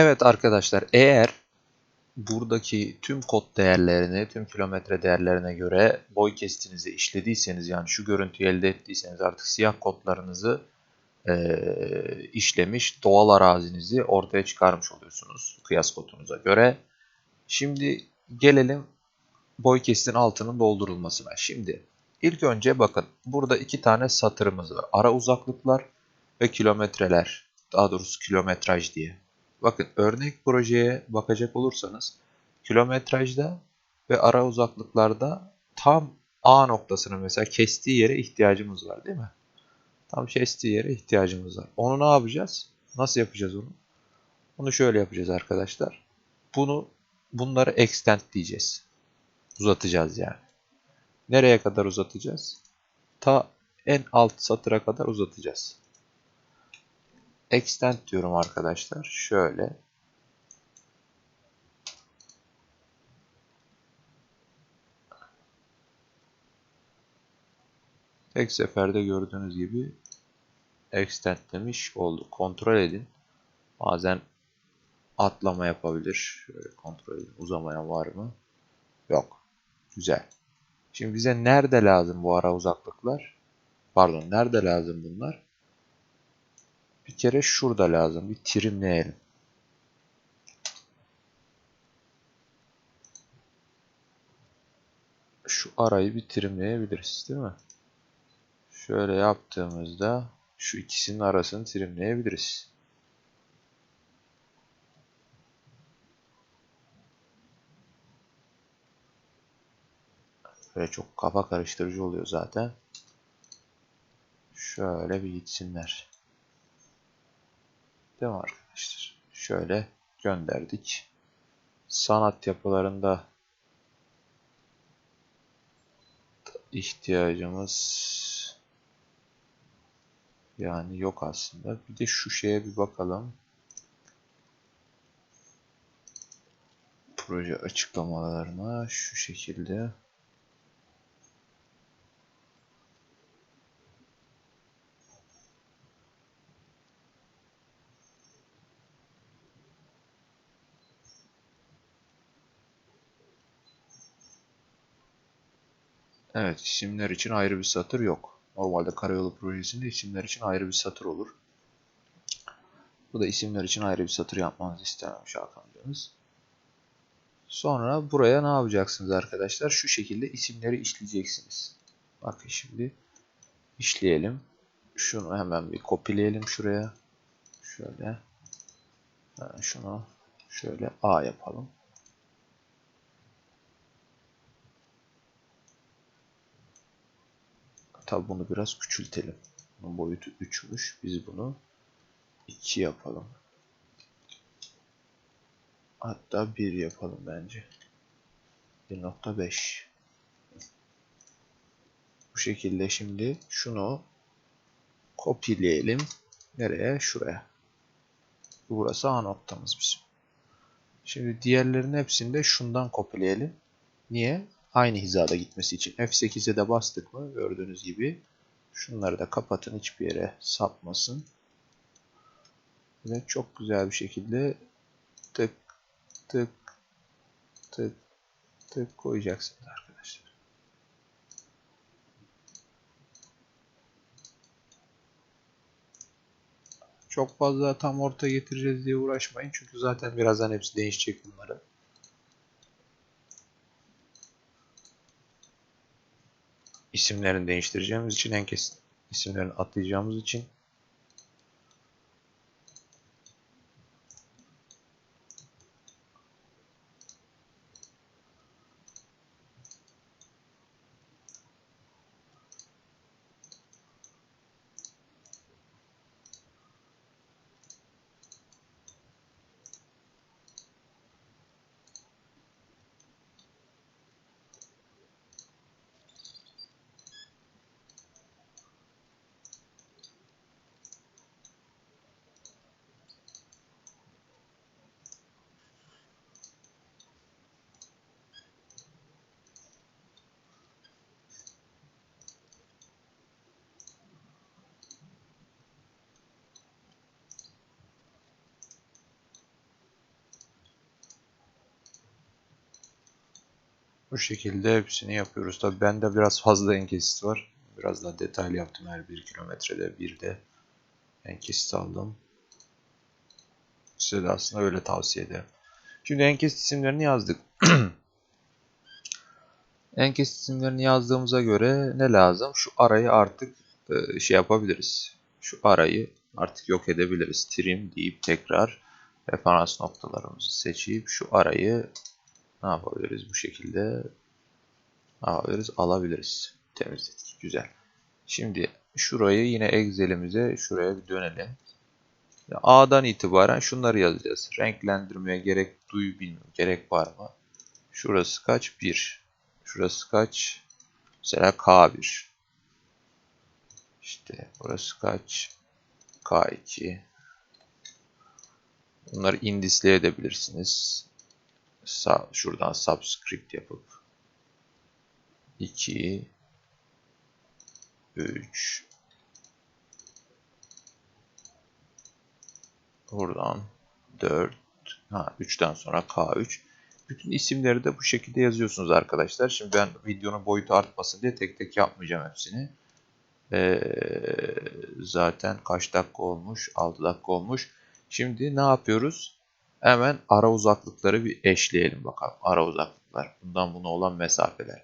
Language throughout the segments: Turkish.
Evet arkadaşlar eğer buradaki tüm kod değerlerini, tüm kilometre değerlerine göre boy kestinizi işlediyseniz yani şu görüntüyü elde ettiyseniz artık siyah kodlarınızı eee, işlemiş doğal arazinizi ortaya çıkarmış oluyorsunuz kıyas kodunuza göre. Şimdi gelelim boy kestin altının doldurulmasına. Şimdi ilk önce bakın burada iki tane satırımız var. Ara uzaklıklar ve kilometreler. Daha doğrusu kilometraj diye. Bakın örnek projeye bakacak olursanız kilometrajda ve ara uzaklıklarda tam A noktasını mesela kestiği yere ihtiyacımız var değil mi? Tam kestiği yere ihtiyacımız var. Onu ne yapacağız? Nasıl yapacağız onu? Onu şöyle yapacağız arkadaşlar. Bunu bunları extend diyeceğiz. Uzatacağız yani. Nereye kadar uzatacağız? Ta en alt satıra kadar uzatacağız. Extend diyorum arkadaşlar. Şöyle. Tek seferde gördüğünüz gibi extend demiş olduk. Kontrol edin. Bazen atlama yapabilir. Şöyle kontrol edin. Uzamayan var mı? Yok. Güzel. Şimdi bize nerede lazım bu ara uzaklıklar? Pardon, nerede lazım bunlar? Bir kere şurada lazım. Bir trimleyelim. Şu arayı bir trimleyebiliriz, değil mi? Şöyle yaptığımızda şu ikisinin arasını trimleyebiliriz. Böyle çok kafa karıştırıcı oluyor zaten. Şöyle bir gitsinler. Değil arkadaşlar? Şöyle gönderdik. Sanat yapılarında ihtiyacımız yani yok aslında. Bir de şu şeye bir bakalım. Proje açıklamalarına şu şekilde. Evet, isimler için ayrı bir satır yok. Normalde karayolu projesinde isimler için ayrı bir satır olur. Bu da isimler için ayrı bir satır yapmanızı istememiş Hakancanız. Sonra buraya ne yapacaksınız arkadaşlar? Şu şekilde isimleri işleyeceksiniz. Bakın şimdi işleyelim. Şunu hemen bir kopyaleyelim şuraya. Şöyle. Şunu şöyle A yapalım. Tabi bunu biraz küçültelim. Bunun boyutu 3'müş. Biz bunu 2 yapalım. Hatta 1 yapalım bence. 1.5 Bu şekilde şimdi şunu kopyaleyelim. Nereye? Şuraya. Burası A noktamız bizim. Şimdi diğerlerin hepsini de şundan kopyaleyelim. Niye? Aynı hizada gitmesi için. F8'e de bastık mı gördüğünüz gibi. Şunları da kapatın hiçbir yere sapmasın. Ve çok güzel bir şekilde tık tık tık tık koyacaksınız arkadaşlar. Çok fazla tam orta getireceğiz diye uğraşmayın. Çünkü zaten birazdan hepsi değişecek bunları. İsimlerini değiştireceğimiz için en kesin isimlerini atlayacağımız için Bu şekilde hepsini yapıyoruz. Tabi bende biraz fazla enkesit var. Biraz daha detaylı yaptım her bir kilometrede bir de enkesit aldım. Size de aslında öyle tavsiye ederim. Şimdi enkesit isimlerini yazdık. enkesit isimlerini yazdığımıza göre ne lazım? Şu arayı artık e, şey yapabiliriz. Şu arayı artık yok edebiliriz. Trim deyip tekrar referans noktalarımızı seçip şu arayı ne yapabiliriz? Bu şekilde ne yapabiliriz? Alabiliriz. Temizledik güzel. Şimdi şurayı yine Excel'imize şuraya bir dönelim. A'dan itibaren şunları yazacağız. Renklendirmeye gerek duy bilmiyorum. Gerek var mı? Şurası kaç? 1 şurası kaç? Mesela K1 işte burası kaç? K2 Bunları Şuradan subscript yapıp 2 3 Buradan 4 ha 3'ten sonra K3 bütün isimleri de bu şekilde yazıyorsunuz arkadaşlar. Şimdi ben videonun boyutu artmasın diye tek tek yapmayacağım hepsini. Ee, zaten kaç dakika olmuş? 6 dakika olmuş. Şimdi ne yapıyoruz? Hemen ara uzaklıkları bir eşleyelim bakalım. Ara uzaklıklar. Bundan buna olan mesafeler.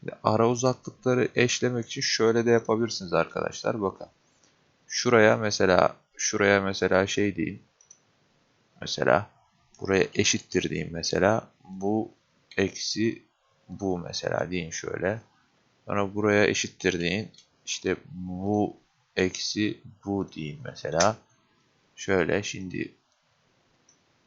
Şimdi ara uzaklıkları eşlemek için şöyle de yapabilirsiniz arkadaşlar. Bakın. Şuraya mesela şuraya mesela şey diyeyim. Mesela buraya eşittir diyeyim mesela. Bu eksi bu mesela deyin şöyle. Sonra buraya eşittir deyin. İşte bu eksi bu diyeyim mesela. Şöyle şimdi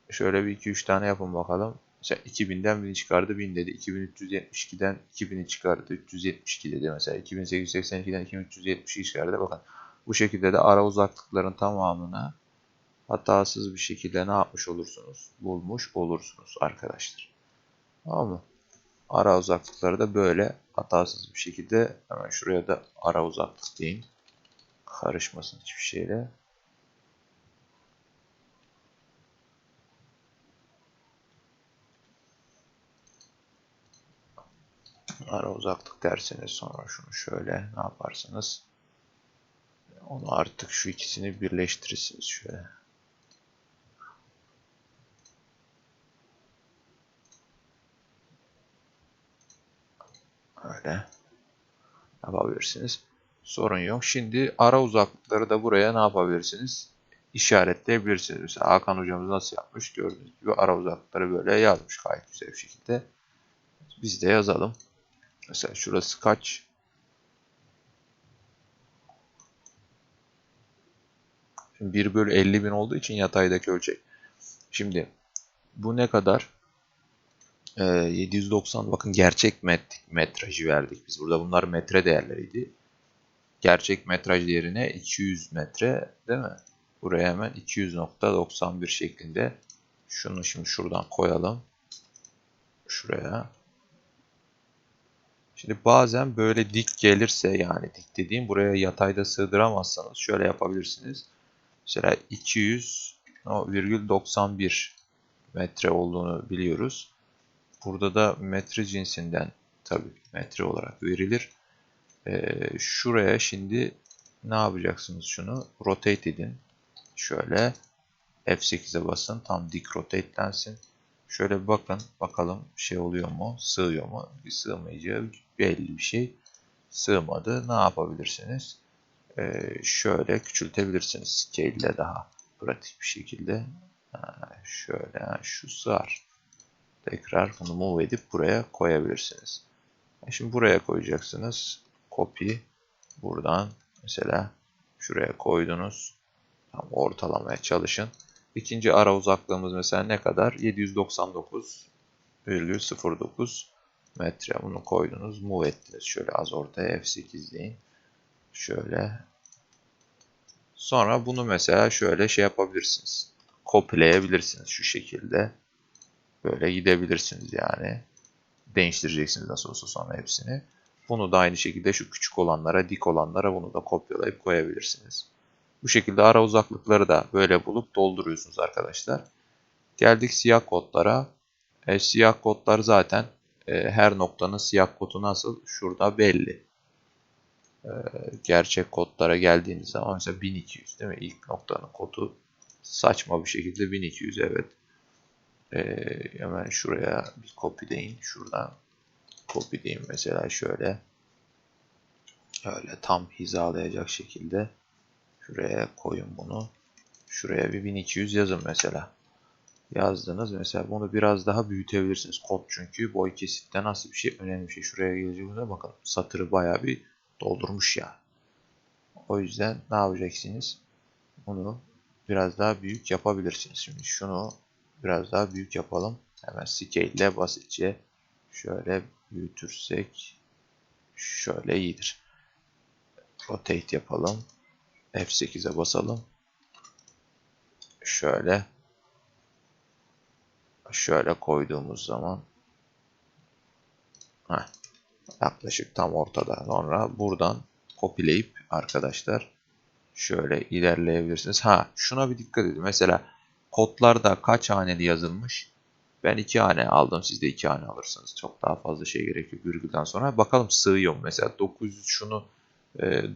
şöyle bir 2-3 tane yapın bakalım. Mesela 2000'den 1000 çıkardı 1000 dedi. 2372'den 2000'i çıkardı 372 dedi. Mesela 2882'den 2372 çıkardı. Bakın bu şekilde de ara uzaklıkların tamamını hatasız bir şekilde ne yapmış olursunuz? Bulmuş olursunuz arkadaşlar. Tamam mı? Ara uzaklıkları da böyle hatasız bir şekilde hemen şuraya da ara uzaklık deyin. Karışmasın hiçbir şeyle. Ara uzaklık derseniz sonra şunu şöyle ne yaparsınız? Onu artık şu ikisini birleştirirsiniz şöyle. Öyle yapabilirsiniz. Sorun yok. Şimdi ara uzaklıkları da buraya ne yapabilirsiniz? İşaretleyebilirsiniz. Mesela Hakan hocamız nasıl yapmış? Gördüğünüz gibi ara uzaklıkları böyle yazmış gayet güzel bir şekilde. Biz de yazalım. Mesela şurası kaç? Şimdi 1 bölü 50 bin olduğu için yataydaki ölçek. Şimdi bu ne kadar? Ee, 790 bakın gerçek met metrajı verdik biz. Burada bunlar metre değerleriydi. Gerçek metraj değerine 200 metre değil mi? Buraya hemen 200.91 şeklinde şunu şimdi şuradan koyalım. Şuraya. Şimdi bazen böyle dik gelirse yani dik dediğim buraya yatayda sığdıramazsanız şöyle yapabilirsiniz. Mesela 200,91 metre olduğunu biliyoruz. Burada da metre cinsinden tabi metre olarak verilir. Ee, şuraya şimdi ne yapacaksınız şunu? Rotate edin. Şöyle F8'e basın. Tam dik rotatelensin. Şöyle bir bakın. Bakalım şey oluyor mu? Sığıyor mu? Bir sığmayacağı belli bir şey. Sığmadı. Ne yapabilirsiniz? Ee, şöyle küçültebilirsiniz. Scale ile daha pratik bir şekilde. Ha, şöyle ha, şu sığar. Tekrar bunu move edip buraya koyabilirsiniz. Şimdi buraya koyacaksınız. Copy. Buradan mesela şuraya koydunuz. Tam ortalamaya çalışın. İkinci ara uzaklığımız mesela ne kadar? 799,09 metre. Bunu koydunuz. Move ettiniz. Şöyle az ortaya F8 deyin. Şöyle. Sonra bunu mesela şöyle şey yapabilirsiniz. Kopyaleyebilirsiniz şu şekilde. Böyle gidebilirsiniz yani. Değiştireceksiniz nasıl olsa sonra hepsini. Bunu da aynı şekilde şu küçük olanlara, dik olanlara bunu da kopyalayıp koyabilirsiniz. Bu şekilde ara uzaklıkları da böyle bulup dolduruyorsunuz arkadaşlar. Geldik siyah kodlara. E, siyah kodlar zaten e, her noktanın siyah kodu nasıl? Şurada belli. E, gerçek kodlara geldiğiniz zaman mesela 1200 değil mi? İlk noktanın kodu saçma bir şekilde 1200 evet. E, hemen şuraya bir copyleyin. Şuradan copyleyin mesela şöyle. Öyle tam hizalayacak şekilde şuraya koyun bunu. Şuraya bir 1200 yazın mesela. Yazdınız. Mesela bunu biraz daha büyütebilirsiniz. Kod çünkü boy kesitte nasıl bir şey önemli bir şey. Şuraya geleceğimizde bakın satırı bayağı bir doldurmuş ya. O yüzden ne yapacaksınız? Bunu biraz daha büyük yapabilirsiniz. Şimdi şunu biraz daha büyük yapalım. Hemen scale ile basitçe şöyle büyütürsek şöyle iyidir. Rotate yapalım. F8'e basalım. Şöyle şöyle koyduğumuz zaman heh, yaklaşık tam ortada. Sonra buradan kopileyip arkadaşlar şöyle ilerleyebilirsiniz. Ha şuna bir dikkat edin. Mesela kodlarda kaç haneli yazılmış? Ben iki hane aldım. Siz de iki hane alırsınız. Çok daha fazla şey gerekiyor virgülden sonra. Bakalım sığıyor mu? Mesela 900 şunu e,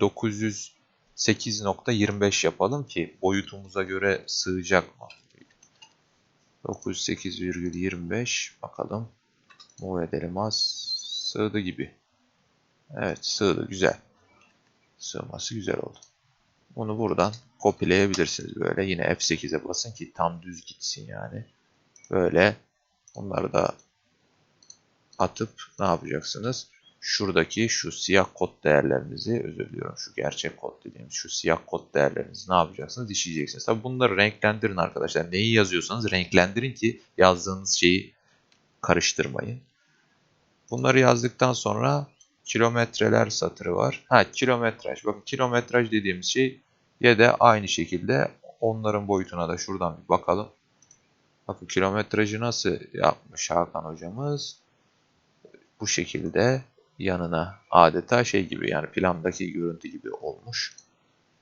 908.25 yapalım ki boyutumuza göre sığacak mı? 908,25 bakalım. Move edelim az. Sığdı gibi. Evet sığdı güzel. Sığması güzel oldu. Bunu buradan kopyaleyebilirsiniz böyle. Yine F8'e basın ki tam düz gitsin yani. Böyle onları da atıp ne yapacaksınız? Şuradaki şu siyah kod değerlerinizi özür diliyorum şu gerçek kod dediğimiz şu siyah kod değerlerinizi ne yapacaksınız? İşleyeceksiniz. Tabi bunları renklendirin arkadaşlar. Neyi yazıyorsanız renklendirin ki yazdığınız şeyi karıştırmayın. Bunları yazdıktan sonra kilometreler satırı var. Ha kilometraj. Bakın kilometraj dediğimiz şey ya da aynı şekilde onların boyutuna da şuradan bir bakalım. Bakın kilometrajı nasıl yapmış Hakan hocamız? Bu şekilde yanına adeta şey gibi yani plandaki görüntü gibi olmuş.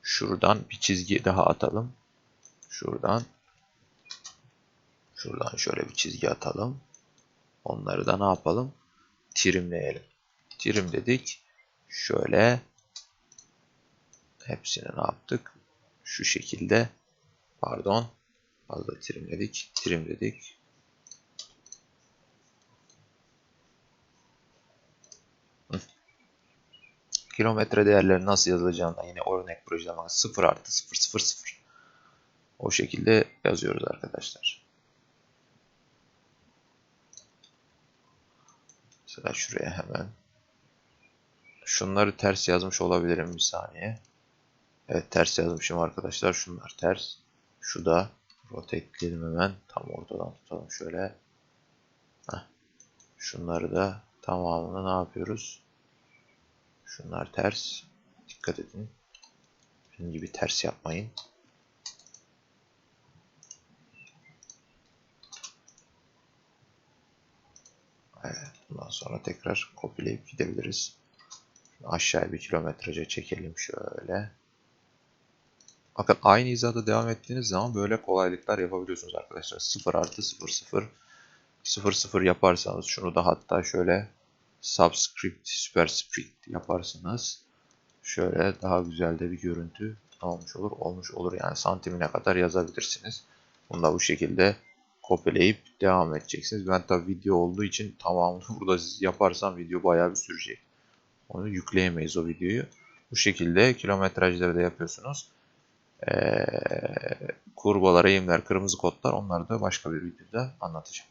Şuradan bir çizgi daha atalım. Şuradan şuradan şöyle bir çizgi atalım. Onları da ne yapalım? Trimleyelim. Trim dedik. Şöyle hepsini ne yaptık? Şu şekilde pardon fazla trimledik. Trimledik. Kilometre değerleri nasıl yazılacağını yine örnek projeden bakın 0 artı 0 0 0 o şekilde yazıyoruz arkadaşlar. Mesela şuraya hemen şunları ters yazmış olabilirim bir saniye. Evet ters yazmışım arkadaşlar. Şunlar ters. Şu da rotateleyelim hemen. Tam ortadan tutalım şöyle. Heh. Şunları da tamamını ne yapıyoruz? Şunlar ters. Dikkat edin. Benim gibi ters yapmayın. Evet, bundan sonra tekrar kopyalayıp gidebiliriz. Aşağıya bir kilometrece çekelim şöyle. Bakın aynı hizada devam ettiğiniz zaman böyle kolaylıklar yapabiliyorsunuz arkadaşlar. 0 artı 0 0 0 0 yaparsanız şunu da hatta şöyle subscript, superscript yaparsınız. Şöyle daha güzel de bir görüntü olmuş olur. Olmuş olur yani santimine kadar yazabilirsiniz. Bunu da bu şekilde kopyalayıp devam edeceksiniz. Ben tabi video olduğu için tamamını burada yaparsam video bayağı bir sürecek. Onu yükleyemeyiz o videoyu. Bu şekilde kilometrajları da yapıyorsunuz. Ee, kurbalar, eğimler, kırmızı kodlar onları da başka bir videoda anlatacağım.